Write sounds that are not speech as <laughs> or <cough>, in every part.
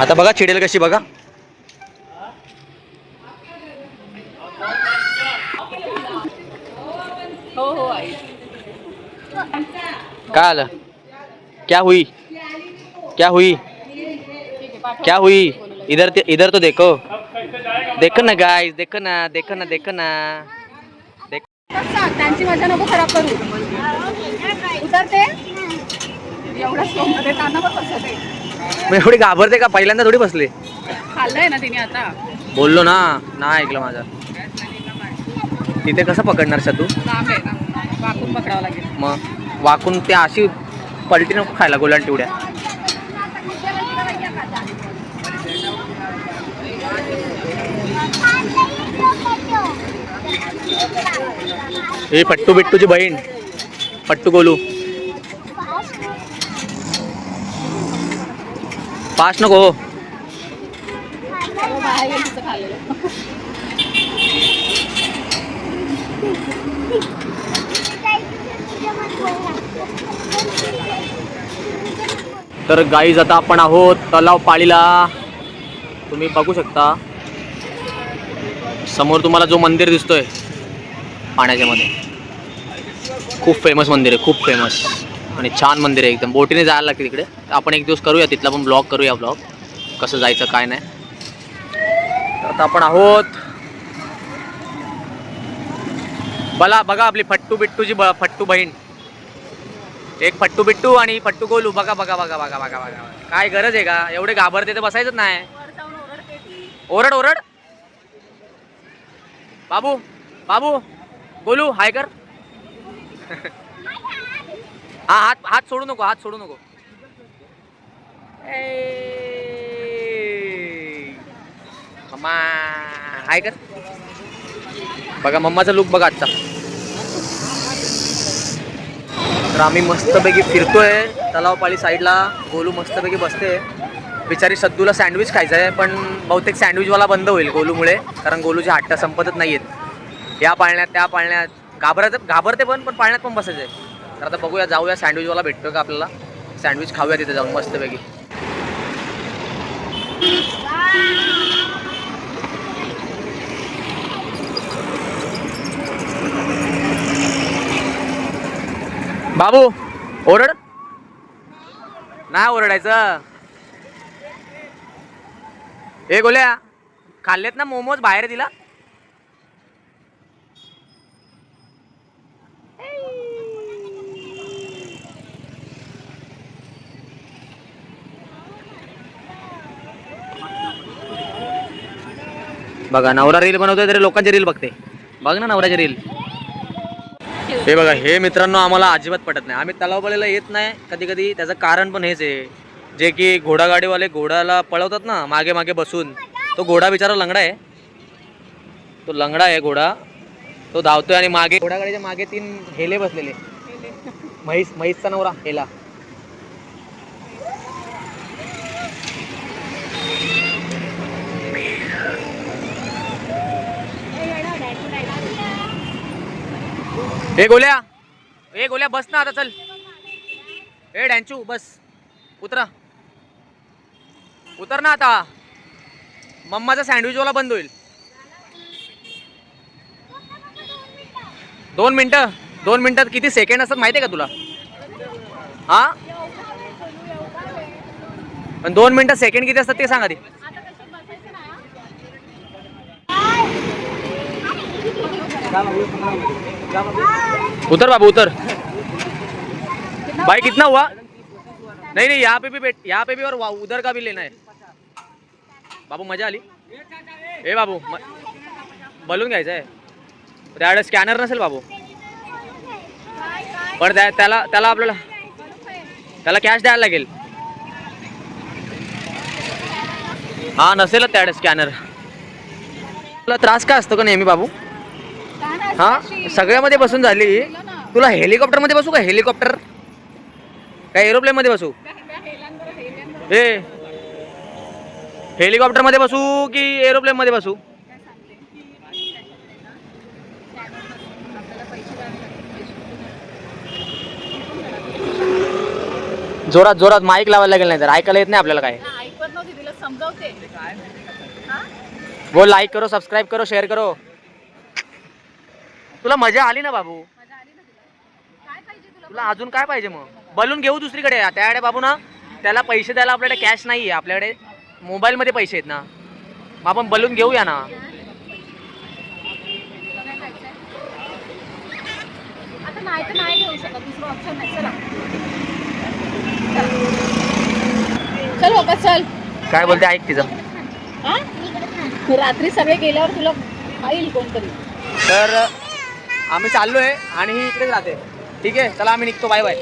आता बघा चिडेल कशी बघा. हो हो काय आलं? क्या हुई? क्या हुई? क्या हुई? इधर इधर तो देखो. देखो ना गाइस देखो ना देखो ना देखो ना. त्यांची मजा नको खराब करू. उतरते. एवढा स्लो मध्ये त्यांना पण बसते मी एवढी घाबरते का? पहिल्यांदा थोडी बसले. खाल्लंय ना तिने आता. बोललो ना नाही ऐकलं माझं. तिथे कसं पकडणार तू? लांब आहे ना. वाकून पकडावं लागेल. मग? वाकून ते अशी पलटी नको खायला गोलान चिवड्या हे पट्टू बिट्टूची बहीण. पट्टू गोलू. पाच नको हो. तर गाईज आता आपण आहोत तलाव पाळीला. तुम्ही बघू शकता. समोर तुम्हाला जो मंदिर दिसतोय पाण्याच्या मध्ये. खूप फेमस मंदिर आहे खूप फेमस आणि छान मंदिर आहे एकदम. बोटीने जायला लागते तिकडे. आपण एक दिवस करूया तिथला पण ब्लॉग करूया ब्लॉग कसं जायचं काय नाही. तर आता आपण आहोत. बला बघा आपली फट्टू बिट्टूची ब फट्टू बहीण. एक फट्टू बिट्टू आणि फट्टू गोलू. बघा बघा बघा बघा बघा बघा. काय गरज आहे का? एवढे घाबरते तर बसायचंच नाही. ओरड ओरड. बाबू बाबू गोलू हाय कर. <laughs> हा हात हात सोडू नको हात सोडू नको. मम्मा हाय कर बघा मम्माचा लुक बघा आजचा. तर आम्ही मस्तपैकी फिरतोय. तलावपाळी साईडला गोलू मस्तपैकी बसते. बिचारी सद्दूला सँडविच खायचं आहे पण बहुतेक सँडविचवाला बंद होईल गोलूमुळे. कारण गोलूचे हट्ट संपतच नाही आहेत या पाळण्यात त्या पाळण्यात. घाबरत घाबरते पण पण पाळण्यात पण बसायचं आहे तर आता बघूया जाऊया. सँडविचवाला भेटतो का आपल्याला? सँडविच खाऊया तिथे जाऊन मस्तपैकी. बाबू ओरड? नाही ओरडायचं. हे गोल्या खाल्लेत ना मोमोज बाहेर दिला? बघा नवरा रील बनवतोय तरी लोकांची रील बघते. बघ ना नवऱ्याची रील हे बघा हे मित्रांनो आम्हाला अजिबात पटत नाही. आम्ही तलावपाळीला येत नाही. कधी कधी त्याचं कारण पण हेच आहे. जे की घोडागाडीवाले घोड्याला पळवतात ना मागे मागे बसून तो घोडा बिचारा लंगडा आहे. तो लंगडा आहे घोडा. तो धावतोय आणि मागे घोडागाडीच्या मागे तीन हेले बसलेले. म्हैस म्हैसचा नवरा हेला. हे गोल्या. हे गोल्या बस ना आता चल. ए डॅन्चू बस. उतरा. उतर ना आता. मम्माचा सँडविचवाला बंद होईल. दोन मिनटं. दोन मिनटात किती सेकंड असतात माहिती आहे का तुला? हा? पण दोन मिनटं सेकंड किती असतात ते सांग ते उतर बाबू उतर. भाई कितना हुआ? नहीं नहीं यहाँ पे भी बैठ यहाँ पे भी और उधर का भी लेना है। बाबू मजा आली। ए बाबू बलून घ्यायचं आहे. त्याकडे स्कॅनर नसेल बाबू? पण त्या त्याला त्याला आपल्याला त्याला कॅश द्यायला लागेल. हा नसेलच त्याकडे स्कॅनर. तुला त्रास का असतो का नेहमी बाबू? हा? सगळ्यामध्ये बसून झाली. तुला हेलिकॉप्टरमध्ये बसू का? हेलिकॉप्टर? काय एरोप्लेन मध्ये बसू हे हेलिकॉप्टरमध्ये बसू की एरोप्लेन मध्ये बसू. जोरात जोरात माईक लावायला लागेल नाही तर ऐकायला येत नाही आपल्याला काय. ऐकत नव्हतं. समजवते. तिला समजवते? वो लाईक करो सबस्क्राईब करो शेअर करो. तुला मजा आली ना बाबू? तुला? काय पाहिजे तुला तुला अजून काय पाहिजे मग? बलून घेऊ दुसरीकडे. त्याकडे बाबू ना त्याला पैसे द्यायला आपल्याकडे कॅश नाही आहे आपल्याकडे मोबाईलमध्ये पैसे आहेत ना. मग आपण बलून घेऊया ना. चला. बाबा चल. काय बोलते ऐक तिचं? रात्री सगळे गेल्यावर तुला खाईल कोणतरी. तर आम्ही चाललोय आणि ही इकडेच राहते. ठीक आहे चला आम्ही निघतो. Bye bye.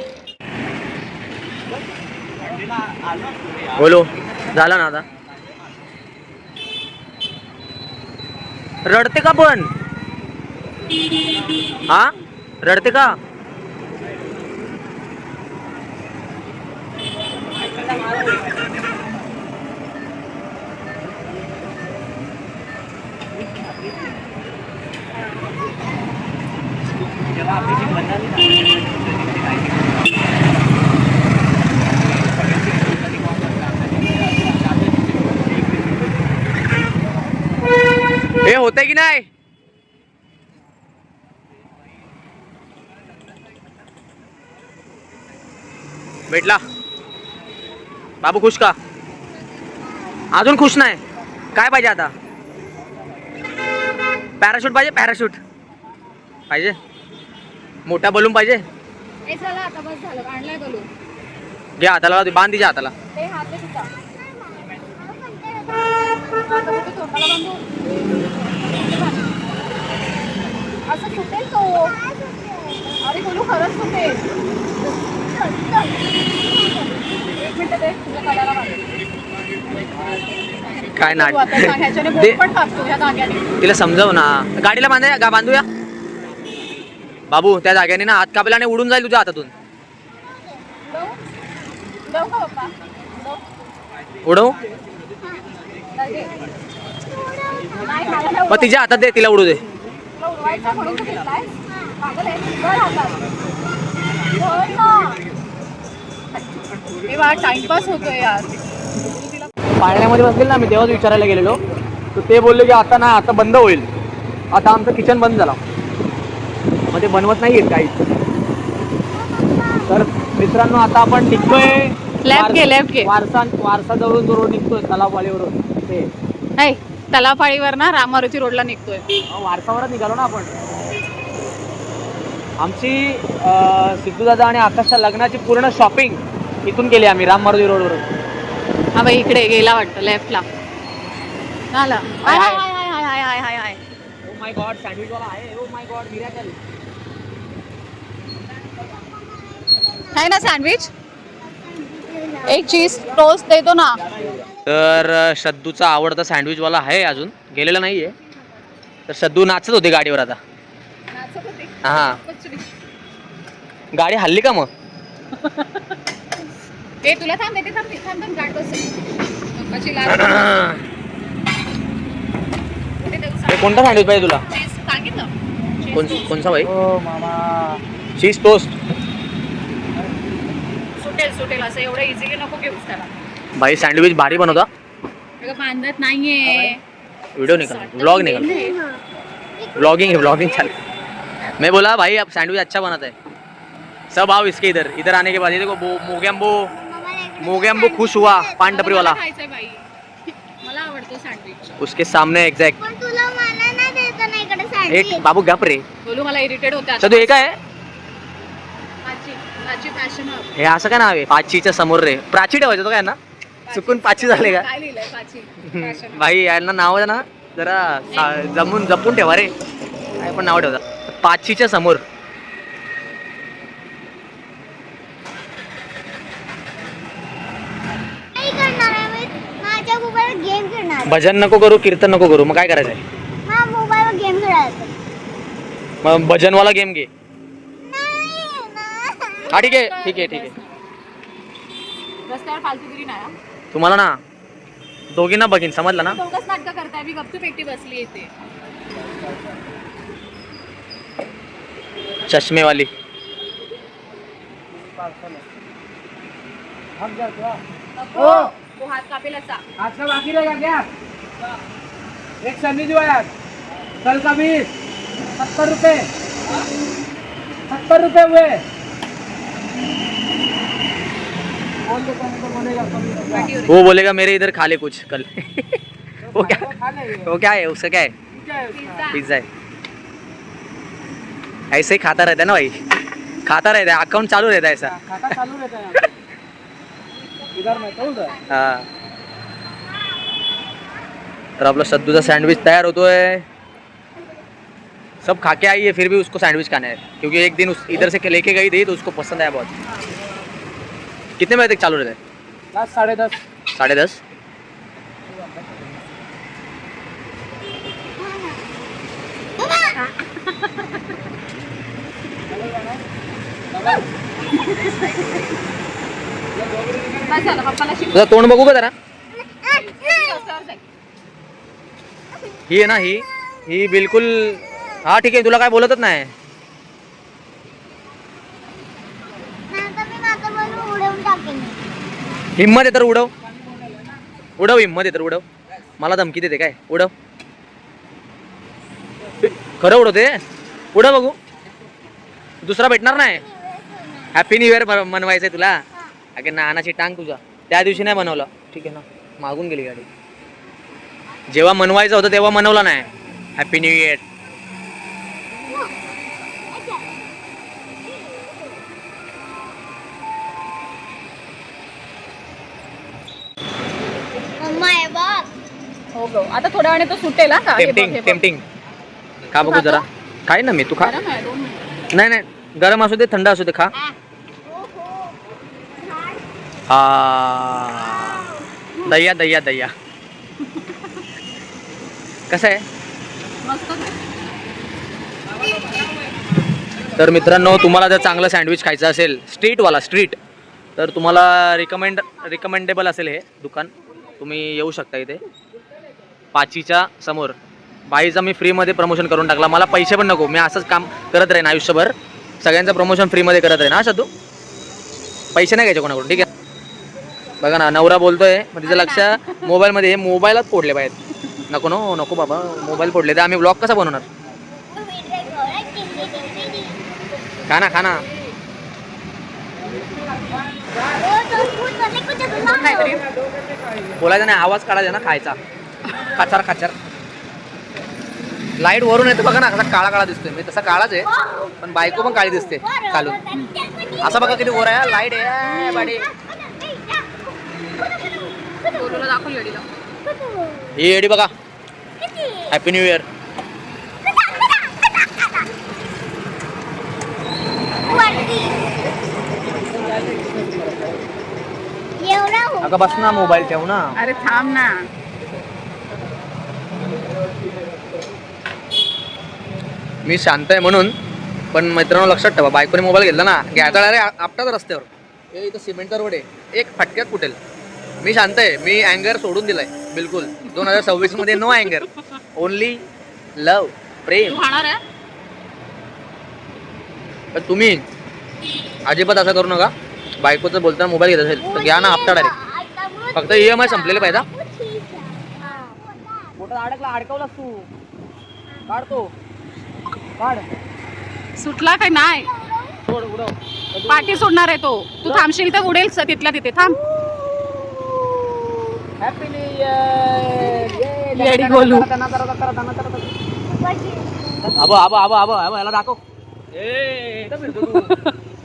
बोलो. झालं ना आता? रडते का पण? हा? रडते का? हे होतंय की नाही? भेटला बाबू खुश का? अजून खुश नाही? काय पाहिजे आता? पॅराशूट पाहिजे पॅराशूट पाहिजे? मोठा बलून पाहिजे? चला आता बस झालं. आणलाय बोलू घे हाताला बांध तिच्या हाताला. ते हात आहे तुझा आता कुठे तोंडाला बांधू? असं सुटेल तो. अरे बोलू खरंच सुटेल. एक मिनिट दे तुझ्या कानाला बांधू. काय नाट? तू आता सांग, ह्याच्याने दे. बोट पण कापतो ह्या धाग्याने तिला समजव ना. गाडीला बांधा बांधूया? बाबू त्या जाग्याने ना हात कापला आणि उडून जाईल तुझ्या हातातून. उडवू? उडव मग तिच्या हातात दे तिला उडू दे. टाइमपास यार पाळण्यामध्ये बसलेलं ना मी तेव्हाच विचारायला गेलेलो. तर ते बोलले की आता नाही आता बंद होईल. आता आमचं किचन बंद झालं. मग ते बनवत नाही आहेत काहीच तर मित्रांनो आता आपण निघतोय. वारसा वारसा जवळून जो रोड निघतोय तलाववाडीवरून ते नाही तलावपाळीवर ना रामारुती रोडला निघतोय. अहो, वारसावरच निघालो ना आपण. आमची सिद्धूदादा आणि आकाशच्या लग्नाची पूर्ण शॉपिंग इथून केली आम्ही राम मारुती रोडवरून हा बाई इकडे गेला वाटतं लेफ्टला आला हाय, हाय हाय. हाय हाय हाय हाय हाय हाय. ओ माय गॉड सँडविच वाला आहे. ओ माय गॉड मिराकल आहे ना सँडविच एक चीज टोस्ट देतो ना. तर शद्दूचा आवडता सँडविचवाला आहे अजून. गेलेला नाहीये. तर शद्दू नाचत होते गाडीवर आता. हा. गाडी हल्ली का मग? ते तुला थांब देते थांब थांब थांब गाठ बस पप्पाची लाल कुठे देऊ हे कोणता सँडविच पाहिजे तुला? चीज सांगितलं. कोण Cheese. toast. कोणचा भाई? हो मामा. चीज टोस्ट सुटेल सुटेल असं एवढं इझिली नको घेऊस त्याला. भाई सँडविच भारी बनवता अगं बांधत नाहीये. वीडियो निकल ब्लॉग निकल. ब्लॉगिंग है ब्लॉगिंग चल. मैं बोला भाई अब सैंडविच अच्छा बनाता है. सब आओ इसके इधर इधर आने के बाद ये देखो वो मोगेम्बो मोगेम्बो खुश हुआ पान टपरी वाला खायचंय बाई मला आवडतो सँडविच उसके सामने एग्जैक्ट एक बाबू गप रे. बोलू मला इरिटेट होते हे काय आहे? हे असं काय नाव आहे? पाचीच्या समोर रे. प्राची ठेवायचं तो काय ना चुकून पाची झाले का? भाई यांना नाव आहे ना जरा जमून जपून ठेवा रे. काय पण नाव ठेवता. पाचीच्या समोर. काय करणार आहे मी? माझ्या मोबाईलवर गेम खेळणार आहे. भजन नको करू कीर्तन नको करू. मग काय करायचं आहे मला मोबाईलवर गेम खेळायचं मग भजनवाला गेम घे. हा ठीक आहे ठीक आहे ठीक आहे. रस्त्यावर फालतूगिरी नाही. तुम्हाला ना दोघींना बघीन समजलं ना? दोघंच नाटकं करताय मी गपचूप एकटी बसली येते चष्मेवाली. हो तो हात कापेल असा. आज का बाकी रहेगा क्या एक सन्नी जो है आज. कल का बीस सत्तर रुपए सत्तर रुपए हुए बोल देता हूं तो बनेगा कभी होगा। वो बोलेगा मेरे इधर खा ले कुछ कल। वो क्या? वो क्या है? उसका क्या है? है? पिज्जा है। ऐसे ही खाता रहता है ना भाई। खाता रहता है अकाउंट चालू रहता है ऐसा। खाता चालू रहता है। इधर मैं हा। तर आपला सद्दूचा सँडविच तयार होतोय सब खा के आई है फिर भी उसको सैंडविच खाना है। क्योंकि एक दिन उस इधर से लेके गई थी तो उसको पसंद आया बहुत। कितने बजे तक चालू रहता है? लास्ट साढ़े दस। साढ़े दस? बस झालं पप्पाला शिकव तुझं तोंड बघू का जरा. ही आहे ना ही. ही बिलकुल हा ठीक आहे. तुला काय बोलतच नाही नंतर मी माझं बोलून उडवून टाकेन हिम्मत आहे तर उडव. उडव हिम्मत आहे तर उडव. मला धमकी देते काय? उडव. खरं उडवते? उडव बघू. दुसरा भेटणार नाही. हॅपी न्यू इयर मनवायचं आहे तुला. अगे नानाची टांग तुझा. त्या दिवशी नाही बनवलं. ठीक आहे ना? मागून गेली गाडी. जेव्हा मनवायचं होतं तेव्हा मनवलं नाही. हॅपी न्यू इयर हो गं. आता थोड्या वेळाने तो सुटेल हा का? हे बघ, टेम्पटिंग हे बघ. टेम्पटिंग खा तू बघू खातो? जरा. काय ना मी तू खा. गरम आहे, दोन मिनिटं. नाही नाही. गरम असू दे थंड असू दे खा. दह्या दह्या दह्या. कसं आहे? आहे. तर मित्रांनो तुम्हाला जर चांगलं सँडविच खायचं असेल स्ट्रीटवाला स्ट्रीट तर तुम्हाला रिकमेंड रिकमेंडेबल असेल हे दुकान. तुम्ही येऊ शकता इथे. पाचीच्या समोर. बाईचा मी फ्रीमध्ये प्रमोशन करून टाकला. मला पैसे पण नको. मी असंच काम करत राहीन आयुष्यभर. सगळ्यांचं प्रमोशन फ्रीमध्ये करत राहीन. हा तू पैसे नाही घ्यायचे कोणाकडून. ठीक आहे? बघा ना नवरा बोलतोय मग तिचं लक्ष मोबाईलमध्ये हे मोबाईलच फोडले पाहिजेत नको नो नको बाबा. मोबाईल फोडले. तर आम्ही ब्लॉग कसा बनवणार? खा ना खा ना. काहीतरी बोलायचा नाही. आवाज काढायचा ना खायचा. खाचार खाचार लाइट वरून येते बघा ना कसा काळा काळा दिसतोय. मी तसा काळाच आहे पण बायको पण काळी दिसते चालून असं बघा किती वर आहे लाइट आहे. बाडी. ही एडी बघा. हॅपी न्यू इयर एवढा हो अगं बस ना मोबाईल. ठेव ना. अरे थांब ना. मी शांत आहे म्हणून पण मित्रांनो लक्षात ठेवा बायकोने मोबाईल घेतला ना घ्यायचा अरे आपटाच रस्त्यावर. हे इथं सिमेंटचा रोड आहे एक फटक्यात फुटेल. मी शांत आहे मी अँगर सोडून दिलाय बिलकुल. दोन हजार सव्वीसमध्ये नो अँगर ओनली लव प्रेम. तू खाणार आहे? पण तुम्ही अजिबात असं करू नका. बायकोचं बोलताना मोबाईल घेत असेल तर घ्या ना आपटा डायरेक्ट. फक्त ई एम आय संपलेले पाहिजे मोठा अडकला अडकवलास तू. काढतो. काढ सुटला काय नाही? पाठी सोडणार आहे तो. तू थांबशील तर उडेल तिथल्या तिथे. थांब. हॅपी न्यू इयर येडी गोलू. आबो आबो आबो आबो आबो याला दाखव.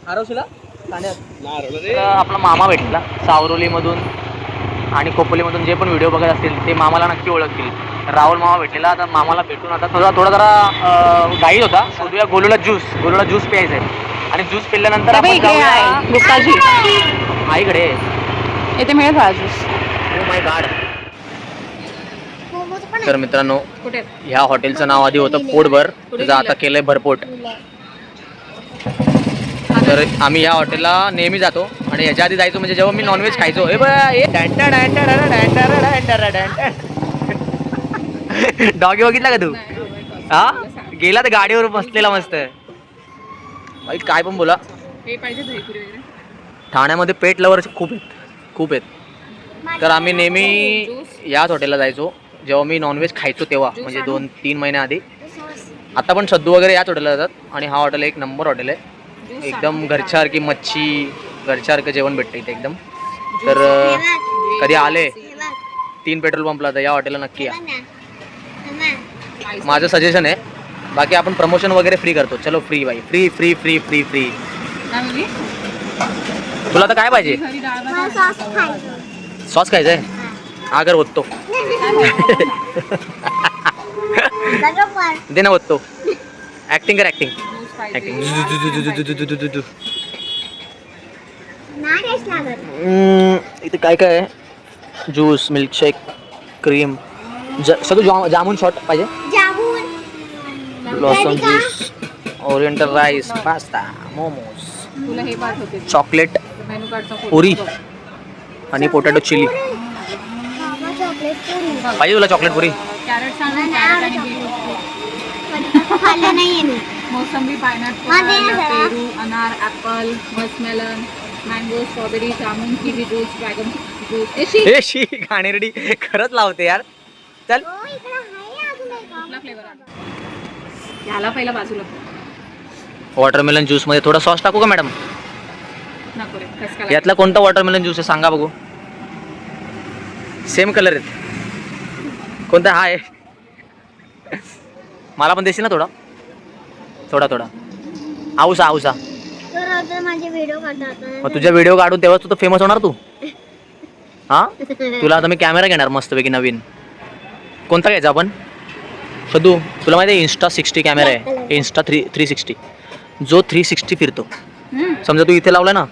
हरवशीला <laughs> आपला मामा भेटला सावरोलीमधून. आणि खोपोलीमधून जे पण व्हिडिओ बघत असतील ते मामाला नक्की ओळखतील. राहुल मामा भेटलेला आता मामाला भेटून आता थोडा थोडा जरा घाई होता. शोधूया गोलूला ज्यूस गोलूला ज्यूस प्यायचा आहे. आणि ज्यूस पिल्यानंतर आईकडे इथे मिळेल ज्यूस. माय गाड मोमोज पण तर मित्रांनो ह्या हॉटेलचं नाव आधी होतं पोटभर. त्याचं आता केलंय भरपोट. तर आम्ही या हॉटेलला नेहमी जातो आणि याच्या आधी जायचो म्हणजे जेव्हा मी नॉनव्हेज खायचो. हे. डॉगी बघितला का तू? हा? गेला तर गाडीवर बसलेला मस्त. भाई काय पण बोला. हे ठाण्यामध्ये पेट लवर खूप आहेत. खूप आहेत. तर आम्ही नेहमी याच हॉटेलला जायचो. जेव्हा मी नॉनव्हेज खायचो तेव्हा म्हणजे दोन तीन महिन्याआधी आता पण सद्दू वगैरे याच हॉटेलला जातात. आणि हा हॉटेल एक नंबर हॉटेल आहे. एकदम घरच्यासारखी मच्छी घरच्यासारखं जेवण भेटतं इथे एकदम. तर कधी आले? तीन पेट्रोल पंपला तर या हॉटेलला नक्की या. माझं सजेशन आहे बाकी आपण प्रमोशन वगैरे फ्री करतो. चलो फ्री बाई free free free free free? तुला तर काय पाहिजे? सॉस खायचं. सॉस खायचंय? आगर ओततो. <laughs> <laughs> दे ना ओततो. ऍक्टिंग कर ऍक्टिंग इथे काय काय आहे? ज्यूस मिल्कशेक क्रीम ज सगळं जामून शॉट पाहिजे. Jamun. Blossom juice oriental rice pasta momos हे चॉकलेट पुरी. आणि पोटॅटो चिली मामा चॉकलेट पुरी. पाहिजे तुला चॉकलेट पुरी? मोसंबी पायनॅपल. पेरू अनार apple muskmelon mango strawberry jamun kiwi juice dragon juice एशी. हे शी घाणेरडी. खरंच लावते यार. चल. इकडे आहे अजून एक. कुठला फ्लेवर ह्याला पहिला बाजूला. वॉटरमेलन ज्यूसमध्ये थोडा सॉस टाकू का मॅडम नको रे खसका यातला कोणता वॉटरमेलन ज्यूस आहे सांगा बघू. सेम कलर आहेत. कोणता? हा आहे मला पण देशील ना थोडा? थोडा थोडा. आऊसा आऊसा तर आता माझे व्हिडिओ काढतात मग तुझ्या व्हिडिओ काढून तेव्हा तू फेमस होणार तू. हा? <laughs> तुला आता मी कॅमेरा घेणार मस्तपैकी नवीन. कोणता घ्यायचा आपण? सदू तुला माहिती आहे इन्स्टा सिक्स्टी कॅमेरा आहे. इन्स्टा थ्री थ्री सिक्स्टी जो थ्री सिक्स्टी फिरतो. समजा तू इथे लावला ना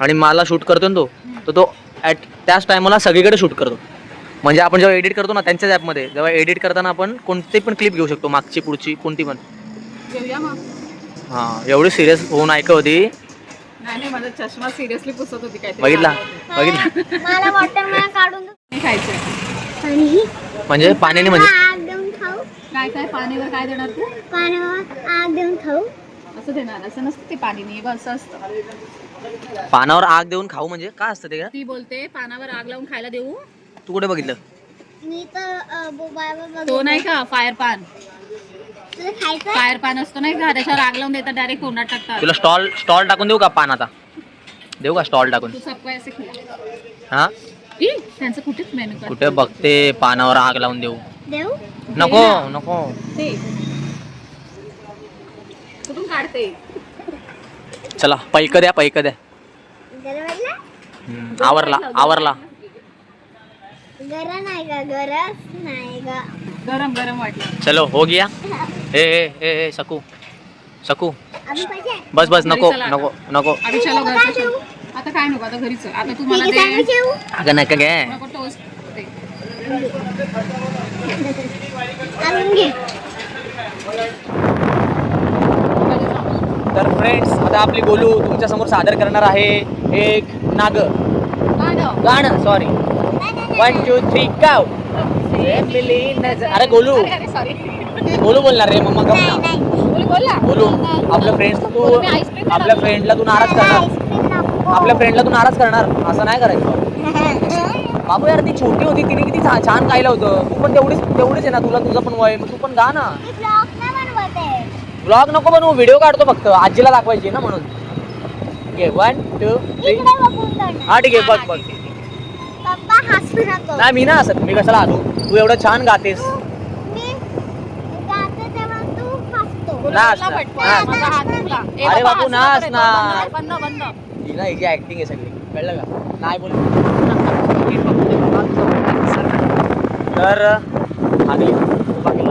आणि मला शूट करतो ना तो तर तो ॲट त्याच टायमाला सगळीकडे शूट करतो. म्हणजे आपण जेव्हा एडिट करतो ना त्यांच्याच ॲपमध्ये जेव्हा एडिट करताना आपण कोणती पण क्लिप घेऊ शकतो मागची पुढची कोणती पण मग. हां एवढी सिरियस होऊन ऐक होती? नाही नाही माझा चष्मा सिरियसली पुसत होती काय बघितला बघितला. मला वॉटरमेलन काढून दे. खायचं आणि म्हणजे पाण्याने म्हणजे? आग देऊन खाऊ. काय काय पाणीवर काय देणार तू? पाण्यावर आग देऊन खाऊ. असं देणार असं नसतं ते पाणी नाही बस असं असतं. पानावर आग देऊन खाऊ म्हणजे? काय असतं ते? का ती बोलते पानावर आग लावून खायला देऊ. तू कुठे बघितलं? मी तर मोबाईलवर तो नाही का फायर पान फायर पान असतो नाही का? त्याच्यावर आग लावून देतात डायरेक्ट कोंडात टाकतात. तुला स्टॉल स्टॉल टाकून देऊ का पान आता? देऊ का स्टॉल टाकून? तू हा? ई, त्यांचं कुठेच मेनू कार्ड कुठे बघते? पानावर आग लावून देऊ. देऊ? नको नको. ते कुठून काढते? चला पैक द्या पैक द्या. हम्म, आवरला आवरला. गरम नाही का? गरज नाही का? गरम गरम वाटलं. चलो हो गया. ए ए ए ए सकू. सकू. पाहिजे? बस बस नको घरी नको नको. आधी चलो? चल. आता काय नको आता घरी चल. आता तू मला ठीक दे. आहे अगं नका घे. नको टोस्ट दे. अजून घे. तर फ्रेंड्स आता आपली गोलू तुमच्यासमोर सादर करणार आहे एक नाग. गाणं. गाणं सॉरी वन टू थ्री गाव अरे गोलू. गोलू बोलणार रे मम्मा गप नाही ना नाही. बोल. आपल्या फ्रेंड्सला तू. आपल्या फ्रेंडला तू नाराज करणार. आपल्या फ्रेंडला तू नाराज करणार. असं नाही करायचं. <laughs> बाबू यार ती छोटी होती तिने किती छान गायलं होतं. तू पण तेवढीच तेवढीच आहे ना तुला तुझं पण वय. मग तू पण गा ना. ब्लॉग नको बनवू व्हिडिओ काढतो फक्त. आजीला दाखवायची ना म्हणून. घे वन टू थ्री हा ठीक आहे बघ बघ. हसू नको. नाही मी ना असत मी कशाला हसू? तू एवढं छान गातेस. मी गाते तेव्हा तू हसतो. नाच ना. नाच. अरे बाबा, नाच ना. बंद बंद बंद. ही ना हिची ऍक्टिंग आहे सगळी. कळलं का? नाही बोल तर आधी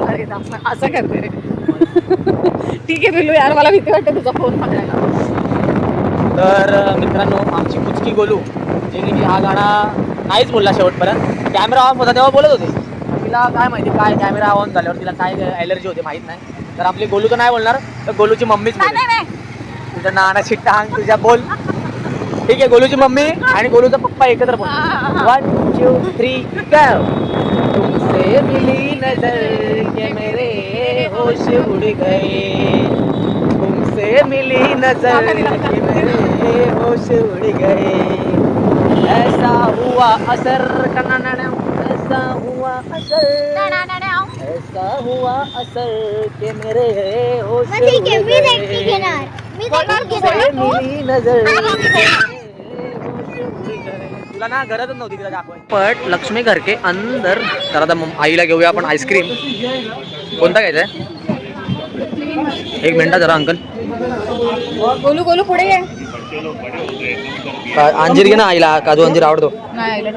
अरे दाम, असं करते रे. ठीक आहे बिलू यार मला भीती वाटते तुझा फोन पकडायला. तर मित्रांनो आमची कुचकी गोलू जे की हा गाणा नाहीच बोलला शेवटपर्यंत. कॅमेरा ऑफ होता तेव्हा बोलत होते. तिला काय माहिती काय कॅमेरा ऑन झाल्यावर तिला काय ॲलर्जी होते माहीत नाही. तर आपली गोलू तर नाही बोलणार तर गोलूची मम्मीच तुझ्या नानाची टांग तुझ्या बोल. ठीक आहे गोलूची मम्मी आणि गोलूचा पप्पा एकत्र बोल वन टू थ्री तुमसे मिली नजर के मेरे होश उड़ गए. तुमसे मिली नजर के मेरे होश उड़ गए. ऐसा हुआ असर ऐसा हुआ असर। ऐसा हुआ असर के मेरे होश. मिली नजर। तुला ना गरजच नव्हती तिला दाखवाय पट लक्ष्मी घर के अंदर तर आता आईला घेऊया आपण आईस्क्रीम. कोणता घ्यायचा एक मिनिट जरा अंकल. गोलू गोलू पुढे अंजीर घे ना आईला काजू अंजीर आवडतो नाही आईला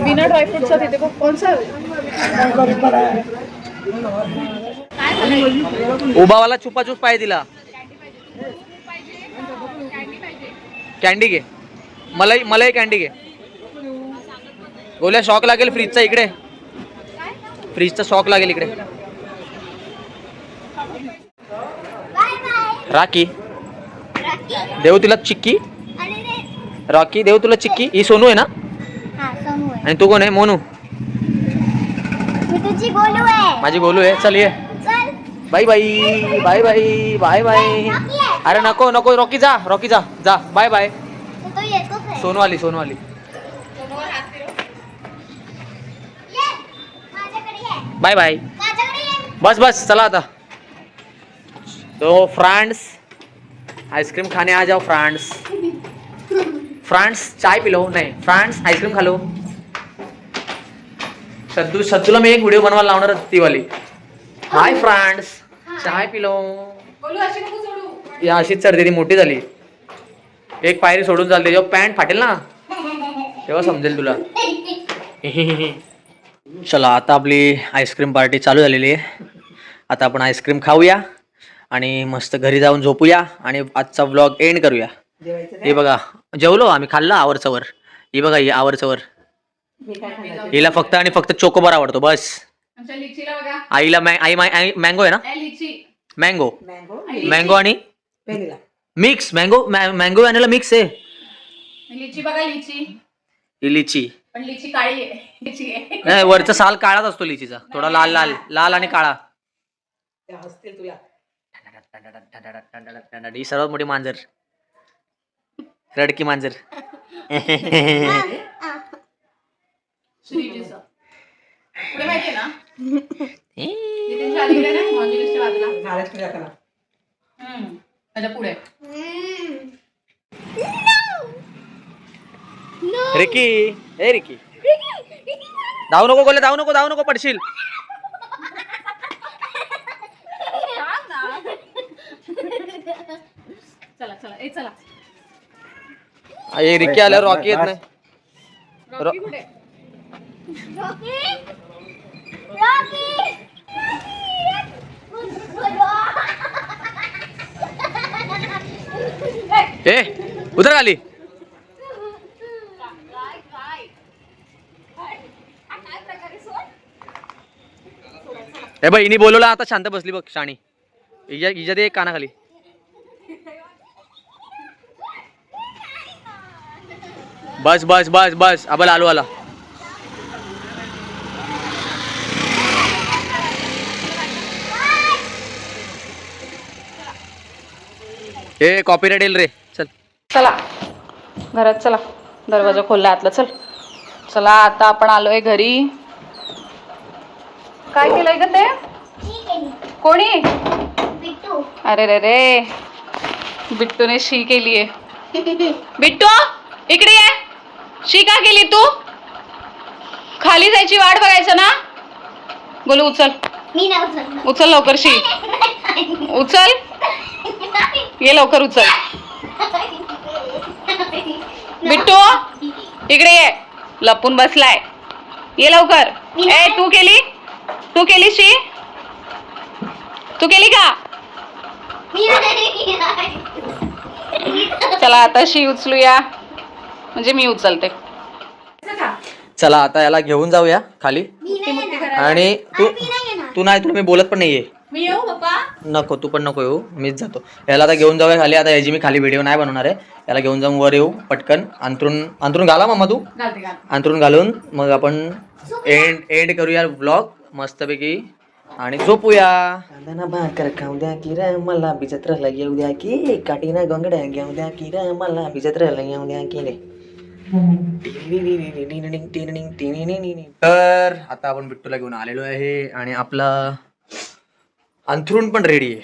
बिना ड्रायफ्रूटचा तिथे बघ कोणसा उभावाला छुपा छुप पाय दिला कॅन्डी घे मलाही मलाही कॅन्डी घे गोल्या शॉक लागेल फ्रीजचा इकडे फ्रीजचा शॉक लागेल इकडे बाय बाय राखी राखी देऊ तुला चिक्की? रॉकी देऊ तुला चिक्की? ही सोनू आहे ना? हा आणि तू कोण आहे? मोनू. माझी गोलू आहे? चल ये. Bye bye bye bye bye bye. अरे नको नको रॉकी जा रॉकी जा जा बाय बाय. तर तो येतोच आहे. सोनू आली सोनू आली ये माझ्याकडे ये. Bye bye. बस बस चला आता. तो फ्रांस आइसक्रीम खाने आ जाओ फ्रांस। फ्रांस चाय पिलो। नहीं फ्रांस आइसक्रीम खा लो। सद्दू सद्दूला मी एक व्हिडिओ बनवायला लावणार आहे ती वाली। Hi friends. चाय पिलो। या अशीच सर्दी ती मोठी झाली। एक पायरी सोडून चालते. जेव्हा पॅन्ट फाटेल ना तेव्हा समजेल तुला. चला आता आपली आईस्क्रीम पार्टी चालू झालेली आहे. आता आपण आईस्क्रीम खाऊया. आणि मस्त घरी जाऊन झोपूया आणि आजचा व्लॉग एंड करूया. हे बघा जेवलो आम्ही खाल्लं आवरचवर. ही बघा ही आवरचवर. हिला फक्त आणि फक्त चोकोबार आवडतो बस. आमच्या लिचीला बघा. आईला मॅ आई मँगो आहे ना? मँगो मँगो आणि mix mango mango vanilla mix आहे. लिची बघा लिची. ही लिची. पण लिची काळी आहे. वरचा साल काळाच असतो लिचीचा. थोडा लाल लाल लाल आणि काळा. ही सर्वात मोठी मांजर रडकी मांजर रिकी ए रिकी धावू नको गोले धावू नको धावू नको पडशील चला चला ए चला. हे रिकी आल्यावर रॉकी येत नाही. रॉकी कुठे? रॉकी? रॉकी? ए उतर खाली. हे बाई हिने बोलवलं आता शांत बसली बघ शाणी. हिच्या हिच्या दे कानाखाली. बस बस बस बस. आबल आलो आला ए कॉपीराइट येईल रे. चल. चला. घरात चला. दरवाजा खोलला आतला. चल. चला आता आपण आलोय घरी. काय केलंय ग ते? कोणी? बिट्टू अरे रे रे. बिट्टूने शी केलीये. <laughs> बिट्टू इकडे ये. शी का केली तू? खाली जायची वाट बघायचं ना? बोलू उचल. मी उचलणार. उचल लवकर शी. उचल. ये लवकर उचल. बिट्टू इकडे ये. लपून बसलाय. ये लवकर. ए तू केली? तू केली शी? तू केली का. चला आता शी उचलूया. म्हणजे मी उचलते. चला आता याला घेऊन जाऊया खाली. आणि तू. तू नाही तुला मी बोलत पण नाहीये. मी येऊ पप्पा? नको तू पण नको येऊ. मीच जातो. याला आता घेऊन जाऊया खाली. आता याची मी खाली व्हिडिओ नाही बनवणार आहे. याला घेऊन जाऊन वर येऊ पटकन. अंतरून अंतरून घाला मामा तू. अंतरून घालून. मग आपण एंड एंड करूया ब्लॉग मस्तपैकी. आणि झोपूया. कांदा भाकर खाऊ द्या की रे मला बिजत्राला येऊ द्या की. काटीना गोंगड्या घेऊ द्या की रे मला बिजत्राला येऊ द्या की रे. तर आता आपण बिट्टूला घेऊन आलेलो आहे आणि आपला अंथरूण पण रेडी आहे.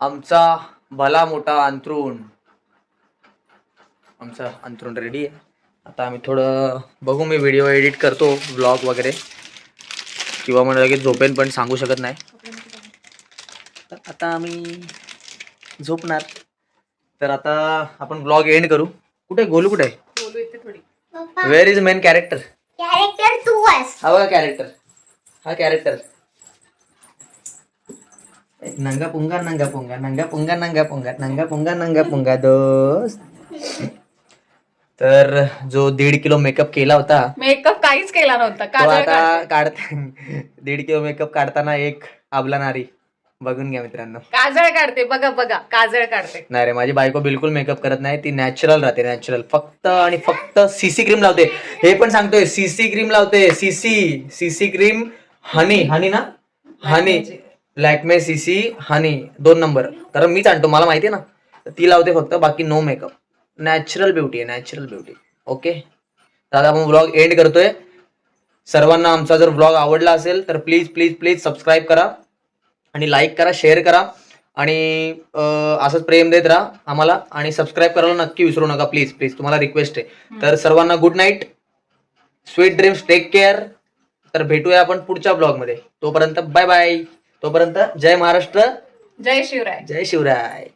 आमचा भला मोठा अंथरूण. आमचा अंथरूण रेडी आहे. आता आम्ही थोडं बघू मी व्हिडिओ एडिट करतो ब्लॉग वगैरे. किंवा मला लगेच झोपेन पण सांगू शकत नाही. तर आता आम्ही झोपणार. तर आता आपण ब्लॉग एंड करू. कुठे गोलू कुठे where is main character character तू आहेस हा बघा कॅरेक्टर हा कॅरेक्टर नंगा पुंगा नंगा पुंगा नंगा पुंगा नंगा पुंगा नंगा पुंगा नंगा पुंगा दोस्त. तर जो दीड किलो मेकअप केला होता मेकअप काहीच केला नव्हता. तो काजळ आता काढते. काढता दीड किलो मेकअप काढताना एक आबला नारी. बघून घ्या मित्रांनो. काजळ काढते बघा बघा काजळ काढते. नाही रे माझी बायको बिलकुल मेकअप करत नाही ती नॅचरल राहते नॅचरल फक्त आणि फक्त सीसी क्रीम लावते. हे पण सांगतोय सीसी क्रीम लावते CC CC cream honey honey ना? हनी लॅकमे सीसी हनी दोन नंबर कारण मीच आणतो मला माहिती आहे ना ती लावते फक्त बाकी नो मेकअप नॅचरल ब्युटी आहे नॅचरल ब्युटी ओके आता आपण ब्लॉग एंड करतोय. सर्वांना आमचा जर ब्लॉग आवडला असेल तर प्लीज प्लीज प्लीज सबस्क्राईब करा. आणि लाईक करा शेअर करा. आणि असंच प्रेम देत राहा आम्हाला. आणि सबस्क्राईब करायला नक्की विसरू नका प्लीज प्लीज तुम्हाला रिक्वेस्ट आहे. तर सर्वांना good night sweet dreams take care तर भेटूया आपण पुढच्या ब्लॉगमध्ये तोपर्यंत बाय बाय तोपर्यंत जय महाराष्ट्र. जय शिवराय. जय शिवराय.